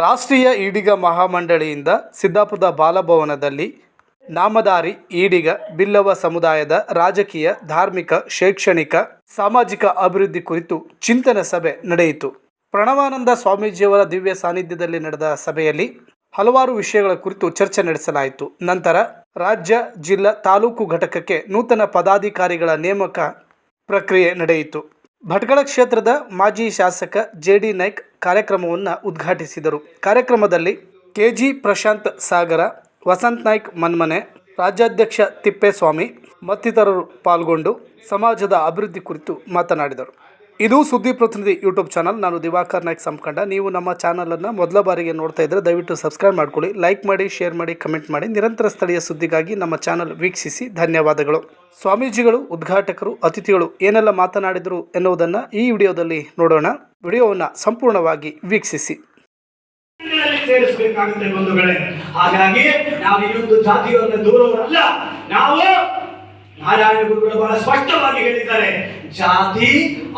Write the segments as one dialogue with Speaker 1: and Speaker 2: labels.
Speaker 1: ರಾಷ್ಟ್ರೀಯ ಈಡಿಗ ಮಹಾಮಂಡಳಿಯಿಂದ ಸಿದ್ದಾಪುರದ ಬಾಲಭವನದಲ್ಲಿ ನಾಮಧಾರಿ ಈಡಿಗ, ಬಿಲ್ಲವ ಸಮುದಾಯದ ರಾಜಕೀಯ, ಧಾರ್ಮಿಕ, ಶೈಕ್ಷಣಿಕ, ಸಾಮಾಜಿಕ ಅಭಿವೃದ್ಧಿ ಕುರಿತು ಚಿಂತನ ಸಭೆ ನಡೆಯಿತು. ಪ್ರಣವಾನಂದ ಸ್ವಾಮೀಜಿಯವರ ದಿವ್ಯ ಸಾನ್ನಿಧ್ಯದಲ್ಲಿ ನಡೆದ ಸಭೆಯಲ್ಲಿ ಹಲವಾರು ವಿಷಯಗಳ ಕುರಿತು ಚರ್ಚೆ ನಡೆಸಲಾಯಿತು. ನಂತರ ರಾಜ್ಯ, ಜಿಲ್ಲಾ, ತಾಲೂಕು ಘಟಕಕ್ಕೆ ನೂತನ ಪದಾಧಿಕಾರಿಗಳ ನೇಮಕ ಪ್ರಕ್ರಿಯೆ ನಡೆಯಿತು. ಭಟ್ಕಳ ಕ್ಷೇತ್ರದ ಮಾಜಿ ಶಾಸಕ ಜೆ ಡಿ ನಾಯ್ಕ್ ಕಾರ್ಯಕ್ರಮವನ್ನು ಉದ್ಘಾಟಿಸಿದರು. ಕಾರ್ಯಕ್ರಮದಲ್ಲಿ ಕೆ ಜಿ ಪ್ರಶಾಂತ್ ಸಾಗರ, ವಸಂತ್ ನಾಯ್ಕ್ ಮನ್ಮನೆ, ರಾಜ್ಯಾಧ್ಯಕ್ಷ ತಿಪ್ಪೇಸ್ವಾಮಿ ಮತ್ತಿತರರು ಪಾಲ್ಗೊಂಡು ಸಮಾಜದ ಅಭಿವೃದ್ಧಿ ಕುರಿತು ಮಾತನಾಡಿದರು. ಇದು ಸುದ್ದಿ ಪ್ರತಿನಿಧಿ ಯೂಟ್ಯೂಬ್ ಚಾನಲ್. ನಾನು ದಿವಾಕರ್ ನಾಯ್ಕ್ ಸಂಕಂಡ ನೀವು ನಮ್ಮ ಚಾನಲನ್ನು ಮೊದಲ ಬಾರಿಗೆ ನೋಡ್ತಾ ಇದ್ದರೆ ದಯವಿಟ್ಟು ಸಬ್ಸ್ಕ್ರೈಬ್ ಮಾಡ್ಕೊಳ್ಳಿ, ಲೈಕ್ ಮಾಡಿ, ಶೇರ್ ಮಾಡಿ, ಕಮೆಂಟ್ ಮಾಡಿ. ನಿರಂತರ ಸ್ಥಳೀಯ ಸುದ್ದಿಗಾಗಿ ನಮ್ಮ ಚಾನಲ್ ವೀಕ್ಷಿಸಿ. ಧನ್ಯವಾದಗಳು. ಸ್ವಾಮೀಜಿಗಳು, ಉದ್ಘಾಟಕರು, ಅತಿಥಿಗಳು ಏನೆಲ್ಲ ಮಾತನಾಡಿದರು ಎನ್ನುವುದನ್ನು ಈ ವಿಡಿಯೋದಲ್ಲಿ ನೋಡೋಣ. ವಿಡಿಯೋವನ್ನು ಸಂಪೂರ್ಣವಾಗಿ ವೀಕ್ಷಿಸಿ.
Speaker 2: ಸೇರಿಸಬೇಕಾಗುತ್ತೆ ಬಂಧುಗಳೇ. ಹಾಗಾಗಿ ನಾವು ಇನ್ನೊಂದು ಜಾತಿಯವರನ್ನ ದೂರವರಲ್ಲ. ನಾವು ನಾರಾಯಣ ಗುರುಗಳು ಬಹಳ ಸ್ಪಷ್ಟವಾಗಿ ಹೇಳಿದ್ದಾರೆ. ಜಾತಿ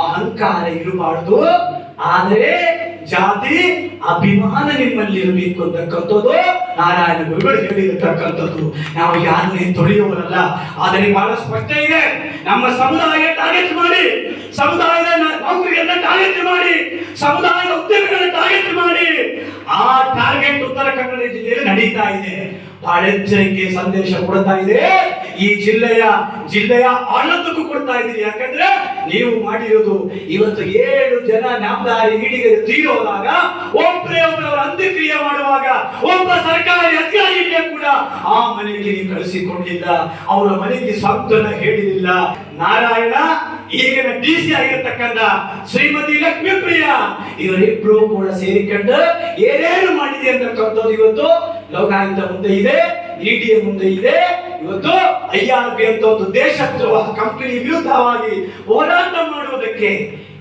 Speaker 2: ಅಹಂಕಾರ ಇರಬಾರದು. ಆದರೆ ಜಾತಿ ಅಭಿಮಾನ ನಿಮ್ಮಲ್ಲಿ ಇರಬೇಕು ಅಂತಕ್ಕಂಥದ್ದು ನಾರಾಯಣ ಗುರುಗಳು ಹೇಳಿರತಕ್ಕಂಥದ್ದು. ನಾವು ಯಾರನ್ನೇ ತೊಳೆಯುವರಲ್ಲ ಆದರೆ ಬಹಳ ಸ್ಪಷ್ಟ ಇದೆ. ನಮ್ಮ ಸಮುದಾಯ ಟಾರ್ಗೆಟ್ ಮಾಡಿ, ಸಮುದಾಯದ ನೌಕರಿಯನ್ನ ಟಾರ್ಗೆಟ್ ಮಾಡಿ, ಸಮುದಾಯದ ಉದ್ಯಮಿಗಳನ್ನ ಟಾರ್ಗೆಟ್ ಮಾಡಿ. ಆ ಟಾರ್ಗೆಟ್ ಉತ್ತರ ಕನ್ನಡ ಜಿಲ್ಲೆಯಲ್ಲಿ ನಡೀತಾ ಇದೆ. ಬಹಳ ಎಚ್ಚರಿಕೆ ಸಂದೇಶ ಕೊಡ್ತಾ ಇದೆ. ಈ ಜಿಲ್ಲೆಯ ಜಿಲ್ಲೆಯ ಆಳದಕ್ಕೂ ಕೊಡ್ತಾ ಇದ್ದೀರಿ. ಯಾಕಂದ್ರೆ ನೀವು ಮಾಡಿರೋದು ಇವತ್ತು ಏಳು ಜನ ನಾಮದಾರಿ ಹಿಡಿಗೆ ತೀರೋದಾಗ ಒಬ್ಬರೇ ಒಬ್ಬರವರ ಅಂತ್ಯಕ್ರಿಯೆ ಮಾಡುವಾಗ ಒಬ್ಬ ಸರ್ಕಾರಿ ಅಧಿಕಾರಿಗೆ ಕೂಡ ಆ ಮನೆಗೆ ನೀವು ಕಳಿಸಿಕೊಂಡಿಲ್ಲ ಅವರ ಮನೆಗೆ ಸ್ವಾಗತನ ಹೇಳಿರಲಿಲ್ಲ ನಾರಾಯಣ, ಈಗಿನ ಡಿ ಸಿ ಆಗಿರ್ತಕ್ಕಂಥ ಶ್ರೀಮತಿ ಲಕ್ಷ್ಮೀ ಪ್ರಿಯ, ಇವರಿಬ್ರು ಕೂಡ ಸೇರಿಕೊಂಡು ಏನೇನು ಮಾಡಿದೆ ಅಂತಕ್ಕಂಥದ್ದು ಇವತ್ತು? ಲೋಕಾಯುಕ್ತ ಮುಂದೆ ಇದೆ ಇಡಿಯ ಮುಂದೆ ಇದೆ ಇವತ್ತು ಐ ಆರ್ ಪಿ ಅಂತ ಒಂದು ದೇಶದ್ರೋಹ ಕಂಪನಿ ವಿರುದ್ಧವಾಗಿ ಹೋರಾಟ ಮಾಡುವುದಕ್ಕೆ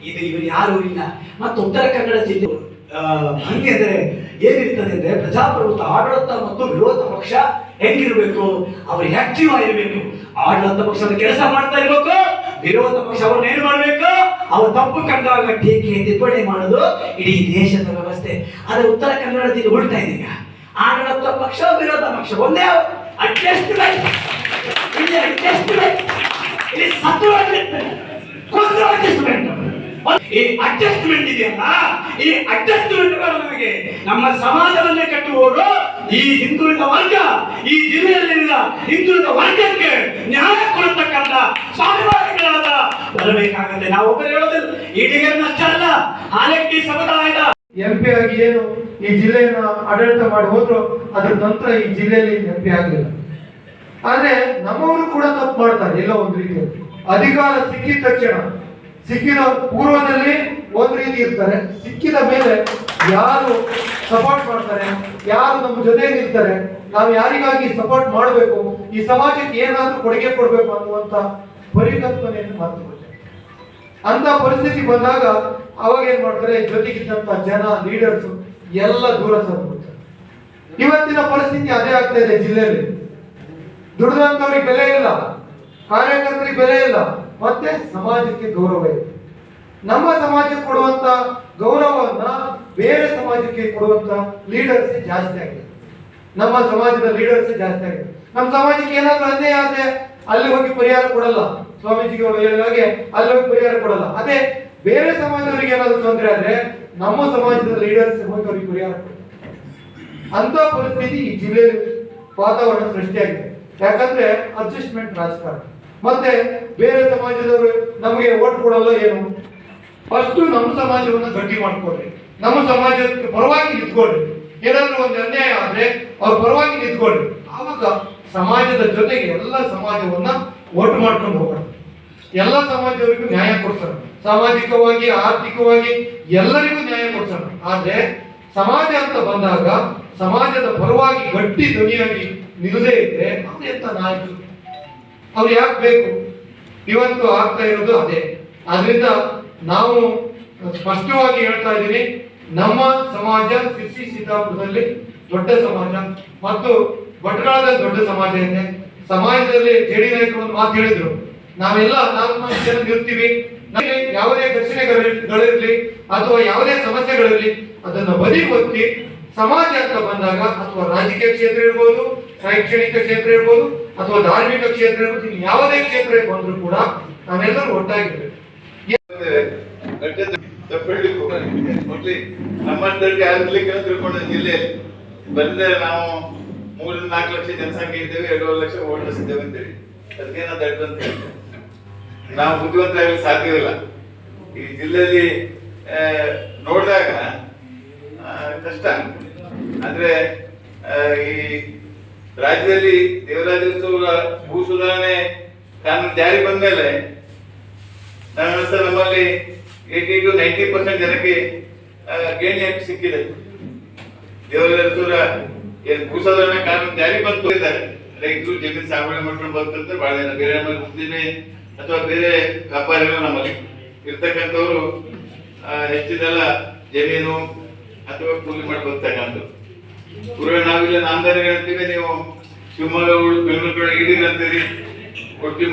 Speaker 2: ಇದು ಇವರು ಯಾರು ಇಲ್ಲ. ಮತ್ತು ಉತ್ತರ ಕನ್ನಡ ಜಿಲ್ಲೆ ಆ, ಹಂಗೆ ಅಂದ್ರೆ ಏನಿರ್ತದೆ ಅಂದ್ರೆ ಪ್ರಜಾಪ್ರಭುತ್ವ ಆಡಳಿತ ಮತ್ತು ವಿರೋಧ ಪಕ್ಷ ಹೆಂಗಿರ್ಬೇಕು? ಅವರು ಆಕ್ಟಿವ್ ಆಗಿರ್ಬೇಕು. ಆಡಳಿತ ಪಕ್ಷದ ಕೆಲಸ ಮಾಡ್ತಾ ಇರ್ಬೇಕು. ವಿರೋಧ ಪಕ್ಷ ಅವ್ರನ್ನ ಏನ್ ಮಾಡ್ಬೇಕು? ಅವ್ರು ತಪ್ಪು ಕಂಡಾಗ ಟೀಕೆ ತಿದ್ದುಪಡಿ ಮಾಡೋದು ಇಡೀ ದೇಶದ ವ್ಯವಸ್ಥೆ. ಆದ್ರೆ ಉತ್ತರ ಕನ್ನಡ ಜಿಲ್ಲೆ ಉಳ್ತಾ ಇದೆ ಆಡಳಿತ ಪಕ್ಷ ವಿರೋಧ ಪಕ್ಷ ಒಂದೇ ಅಡ್ಜಸ್ಟ್ಮೆಂಟ್ ಇಲ್ಲಿ ಅಡ್ಜಸ್ಟ್ಮೆಂಟ್ ಇಲ್ಲಿ ಕೊಂದು ಅಡ್ಜಸ್ಟ್ಮೆಂಟ್. ಈ ಅಡ್ಜಸ್ಟ್ಮೆಂಟ್ ಇದೆಯಲ್ಲ, ಈ ಅಡ್ಜಸ್ಟ್ಮೆಂಟ್ ನಮಗೆ ನಮ್ಮ ಸಮಾಜವನ್ನೇ ಕಟ್ಟುವವರು ಈ ಹಿಂದುಳಿದ ವರ್ಗ, ಈ ಜಿಲ್ಲೆಯಲ್ಲಿರುವ ಹಿಂದುಳಿದ ವರ್ಗಕ್ಕೆ ನ್ಯಾಯ ಕೊಡತಕ್ಕಂತ ಸ್ವಾಭಿಮಾನಿಗಳಾದ ಬರಬೇಕಾಗತ್ತೆ. ನಾವು ಒಬ್ಬರು ಹೇಳೋದಿಲ್ಲ ಈಡಿಗರನ್ನಷ್ಟೇ ಅಲ್ಲ ಹಾಲಕ್ಕಿ ಸಮುದಾಯದ
Speaker 3: ಎಂ ಪಿ ಆಗಿ ಏನು ಈ ಜಿಲ್ಲೆಯನ್ನ ಆಡಳಿತ ಮಾಡಿ ಹೋದ್ರು, ಅದ್ರ ನಂತರ ಈ ಜಿಲ್ಲೆಯಲ್ಲಿ ಎಂ ಪಿ ಆಗಲಿಲ್ಲ ಆದ್ರೆ ನಮ್ಮವರು ಕೂಡ ತಪ್ಪು ಮಾಡ್ತಾರೆ ಎಲ್ಲ ಒಂದು ರೀತಿಯಲ್ಲಿ ಅಧಿಕಾರ ಸಿಕ್ಕಿದ ತಕ್ಷಣ, ಸಿಕ್ಕಿದ ಪೂರ್ವದಲ್ಲಿ ಒಂದು ರೀತಿ ಇರ್ತಾರೆ, ಸಿಕ್ಕಿದ ಮೇಲೆ ಯಾರು ಸಪೋರ್ಟ್ ಮಾಡ್ತಾರೆ, ಯಾರು ನಮ್ಮ ಜೊತೆ ನಿಲ್ತಾರೆ, ನಾವು ಯಾರಿಗಾಗಿ ಸಪೋರ್ಟ್ ಮಾಡಬೇಕು, ಈ ಸಮಾಜಕ್ಕೆ ಏನಾದ್ರೂ ಕೊಡುಗೆ ಕೊಡಬೇಕು ಅನ್ನುವಂತ ಪರಿಕಲ್ಪನೆಯನ್ನು ಬಿಡ್ತಾರೆ. ಅಂತ ಪರಿಸ್ಥಿತಿ ಬಂದಾಗ ಅವಾಗ ಏನ್ ಮಾಡ್ತಾರೆ, ಜೊತೆಗಿದ್ದಂತ ಜನ ಲೀಡರ್ಸ್ ಎಲ್ಲ ದೂರ ಸರ್ಬಿಡ್ತಾರೆ ಇವತ್ತಿನ ಪರಿಸ್ಥಿತಿ ಅದೇ ಆಗ್ತಾ ಇದೆ ಜಿಲ್ಲೆಯಲ್ಲಿ. ದುಡಿದಂತವ್ರಿಗೆ ಬೆಲೆ ಇಲ್ಲ, ಕಾರ್ಯಕರ್ತರಿಗೆ ಬೆಲೆ ಇಲ್ಲ, ಮತ್ತೆ ಸಮಾಜಕ್ಕೆ ಗೌರವ ಇದೆ. ನಮ್ಮ ಸಮಾಜಕ್ಕೆ ಕೊಡುವಂತ ಗೌರವವನ್ನ ಬೇರೆ ಸಮಾಜಕ್ಕೆ ಕೊಡುವಂತ ಲೀಡರ್ಸ್ ಜಾಸ್ತಿ ಆಗಿದೆ. ನಮ್ಮ ಸಮಾಜದ ಲೀಡರ್ಸ್ ಜಾಸ್ತಿ ಆಗಿದೆ. ನಮ್ಮ ಸಮಾಜಕ್ಕೆ ಏನಾದ್ರೂ ಅನ್ಯಾಯ ಆದ್ರೆ ಅಲ್ಲಿ ಹೋಗಿ ಪರಿಹಾರ ಕೊಡಲ್ಲ. ಸ್ವಾಮೀಜಿಗಳು ಹೇಳಿದಾಗೆ ಅಲ್ಲಿ ಹೋಗಿ ಪರಿಹಾರ ಕೊಡಲ್ಲ. ಅದೇ ಬೇರೆ ಸಮಾಜದವರಿಗೆ ಏನಾದರೂ ತೊಂದರೆ ಆದ್ರೆ ನಮ್ಮ ಸಮಾಜದ ಲೀಡರ್ಸ್ ಹೋಗಿ ಅವ್ರಿಗೆ ಪರಿಹಾರ ಅಂತ ಪರಿಸ್ಥಿತಿ ಈ ಜಿಲ್ಲೆಯಲ್ಲಿ ವಾತಾವರಣ ಸೃಷ್ಟಿಯಾಗಿದೆ. ಯಾಕಂದ್ರೆ ಅಡ್ಜಸ್ಟ್ಮೆಂಟ್ ರಾಜಕಾರಣ. ಮತ್ತೆ ಬೇರೆ ಸಮಾಜದವರು ನಮಗೆ ಓಟ್ ಕೊಡಲ್ಲ ಏನು? ಫಸ್ಟ್ ನಮ್ಮ ಸಮಾಜವನ್ನು ಗಟ್ಟಿ ಮಾಡ್ಕೊಡ್ರಿ ನಮ್ಮ ಸಮಾಜದ ಪರವಾಗಿ ನಿಂತ್ಕೊಳ್ರಿ. ಏನಾದ್ರೂ ಒಂದು ಅನ್ಯಾಯ ಆದ್ರೆ ಅವ್ರ ಪರವಾಗಿ ನಿಂತ್ಕೊಳ್ರಿ. ಆವಾಗ ಸಮಾಜದ ಜೊತೆಗೆ ಎಲ್ಲ ಸಮಾಜವನ್ನ ಒಟ್ಟು ಮಾಡ್ಕೊಂಡು ಹೋಗೋಣ. ಎಲ್ಲ ಸಮಾಜದವರಿಗೂ ನ್ಯಾಯ ಕೊಡ್ಸೋಣ. ಸಾಮಾಜಿಕವಾಗಿ, ಆರ್ಥಿಕವಾಗಿ ಎಲ್ಲರಿಗೂ ನ್ಯಾಯ ಕೊಡ್ಸೋಣ. ಆದ್ರೆ ಸಮಾಜ ಅಂತ ಬಂದಾಗ ಸಮಾಜದ ಪರವಾಗಿ ಗಟ್ಟಿ ಧ್ವನಿಯಾಗಿ ನಿಲ್ಲದೆ ಇದ್ರೆ ಅವ್ರು ಎಂತ ನಾಯಕರು? ಅವ್ರು ಯಾಕೆ ಬೇಕು? ಇವತ್ತು ಆಗ್ತಾ ಇರೋದು ಅದೇ. ಆದ್ರಿಂದ ನಾವು ಸ್ಪಷ್ಟವಾಗಿ ಹೇಳ್ತಾ ಇದ್ದೀನಿ, ನಮ್ಮ ಸಮಾಜ ಸಿರ್ಸಿ ಸೀತಾಪುರದಲ್ಲಿ ದೊಡ್ಡ ಸಮಾಜ ಮತ್ತು ಭಟ್ಕಳದಲ್ಲಿ ದೊಡ್ಡ ಸಮಾಜ ಇದೆ. ಸಮಾಜದಲ್ಲಿ ಜೆಡಿ ನಾಯಕರು ಒಂದು ಮಾತು ಹೇಳಿದ್ರು. ನಾವೆಲ್ಲ ನಾಲ್ಕು ನಾಲ್ಕು ಜನ ಇರ್ತೀವಿ. ನಮಗೆ ಯಾವುದೇ ಘರ್ಷಣೆಗಳಿರಲಿ ಅಥವಾ ಯಾವುದೇ ಸಮಸ್ಯೆಗಳಿರಲಿ, ಅದನ್ನ ಬದಿ ಹೊತ್ತಿ ಸಮಾಜ ಅಂತ ಬಂದಾಗ ಅಥವಾ ರಾಜಕೀಯ ಕ್ಷೇತ್ರ ಇರ್ಬೋದು, ಶೈಕ್ಷಣಿಕ ಕ್ಷೇತ್ರ ಇರ್ಬೋದು, ಅಥವಾ ಧಾರ್ಮಿಕ ಕ್ಷೇತ್ರ ಇರ್ಬೋದು ಯಾವುದೇ ಕ್ಷೇತ್ರ ಬಂದರೂ ಕೂಡ ನಾವೆಲ್ಲರೂ ಒಟ್ಟಾಗಿರ್ಬೇಕು.
Speaker 4: ಬಂದರೆ ನಾವು ಮೂರಿಂದ ನಾಲ್ಕು ಲಕ್ಷ ಜನಸಂಖ್ಯೆ ಇದ್ದೇವೆ, ಎರಡೂವರೆ ಲಕ್ಷ ಓಟ್ ಇದ್ದೇವೆ ಅಂತೇಳಿ. ಅದಕ್ಕೇನ ದಡ್ಡು ಅಂತ ನಾವು ಬುದ್ಧಿವಂತ ಆಗಲಿಕ್ಕೆ ಸಾಧ್ಯವಿಲ್ಲ. ಈ ಜಿಲ್ಲೆಯಲ್ಲಿ ನೋಡಿದಾಗ ಕಷ್ಟ. ಅಂದ್ರೆ ಈ ರಾಜ್ಯದಲ್ಲಿ ದೇವರಾಜೋತ್ಸವ ಭೂ ಸುಧಾರಣೆ ಕಾನೂನು ಜಾರಿ ಬಂದ ಮೇಲೆ ನಮ್ಮಲ್ಲಿ ಏಟಿ ಟು ನೈಂಟಿ ಪರ್ಸೆಂಟ್ ಜನಕ್ಕೆ ಗೇಣಿ ಹಾಕಿ ಸಿಕ್ಕಿದೆ. ಏನು ಭೂ ಸುಧಾರಣೆ ಕಾನೂನು ಜಾರಿ ಬಂದು ರೈತರು ಜಮೀನು ಸಾಗುವಳಿ ಮಾಡ್ಕೊಂಡು ಬರ್ತಂತ, ಬಹಳ ಜನ ಬೇರೆ ನಮ್ಮಲ್ಲಿ ಉದ್ದಿಮೆ ಅಥವಾ ಬೇರೆ ವ್ಯಾಪಾರಿಗಳು ನಮ್ಮಲ್ಲಿ ಇರ್ತಕ್ಕಂಥವ್ರು ಹೆಚ್ಚಿನೆಲ್ಲ ಜಮೀನು ಅಥವಾ ಕೂಲಿ ಮಾಡಿ ಬರ್ತಕ್ಕಂಥದ್ದು ಪೂರ್ವ ನಾವಿಲ್ಲ ನಾಮದಾರಿ ಹೇಳ್ತೀವಿ, ನೀವು ಶಿವಮೊಗ್ಗ, ಬೆಂಗಳೂರು ಕಡೆ ಇಡೀರಿ ಅಂತೀರಿ ಕೊಟ್ಟಿ